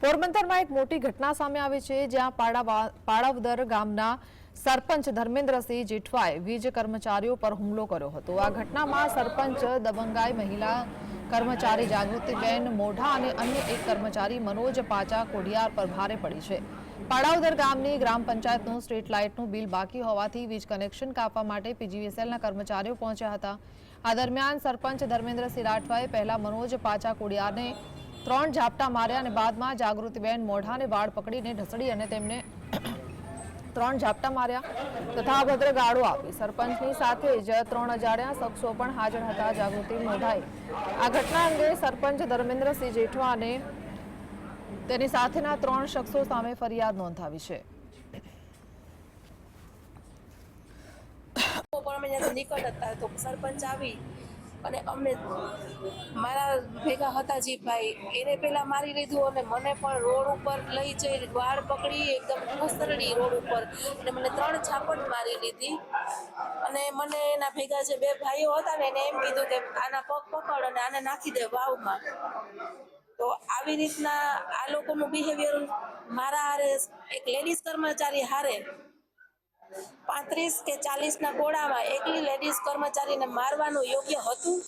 પોરબંદરમાં એક મોટી ઘટના સામે આવી છે, જ્યાં પાડાવા- પાડાવદર ગામના સરપંચ ધર્મેન્દ્રસિંહ જેઠવાએ વીજ કર્મચારીઓ પર હુમલો કર્યો હતો. આ ઘટનામાં સરપંચ દબંગાઈ મહિલા કર્મચારી જાગૃતિબેન મોઢા અને અન્ય એક કર્મચારી મનોજ પાચા કોડિયાર પર ભારે પડી છે. પાડાવદર ગામની ગ્રામ પંચાયતનું સ્ટ્રીટ લાઇટનું બિલ બાકી હોવાથી વીજ કનેક્શન કાપવા માટે પીજીવીએસએલના કર્મચારીઓ પહોંચ્યા હતા. આ દરમિયાન સરપંચ ધર્મેન્દ્રસિંહ રાઠવાએ પહેલા મનોજ પાચા કોડિયારને ત્રણ ઝાપટા માર્યા અને બાદમાં જાગૃતિબેન મોઢાને વાળ પકડીને ઢસડી અને તેમને ત્રણ ઝાપટા માર્યા તથા અભદ્ર ગાળો આપી. સરપંચની સાથે જ ત્રણ અજાણ્યા શખ્સો પણ હાજર હતા. જાગૃતિ મોઢાએ આ ઘટના અંગે સરપંચ ધર્મેન્દ્રસિંહ જેઠવા અને તેની સાથેના ત્રણ શખ્સો સામે ફરિયાદ નોંધાવી છે. પણ અમે નીકળતા તો સરપંચ આવી અને અમને મારા ભેગા હતા જીભાઈ એને પેલા મારી લીધું અને મને પણ રોડ ઉપર લઈ જઈ વાળ પકડી, એકદમ ઘસરડી રોડ ઉપર. અને મને ત્રણ છાપટ મારી લીધી. અને મને એના ભેગા જે બે ભાઈઓ હતા ને, એને એમ કીધું કે આના પગ પકડ અને આને નાખી દે વાવમાં. તો આવી રીતના આ લોકોનું બિહેવિયર મારા હારે, એક લેડીઝ કર્મચારી હારે પાંત્રીસ કે ચાલીસના ગોળામાં એકલી લેડીઝ કર્મચારીને મારવાનું યોગ્ય હતું?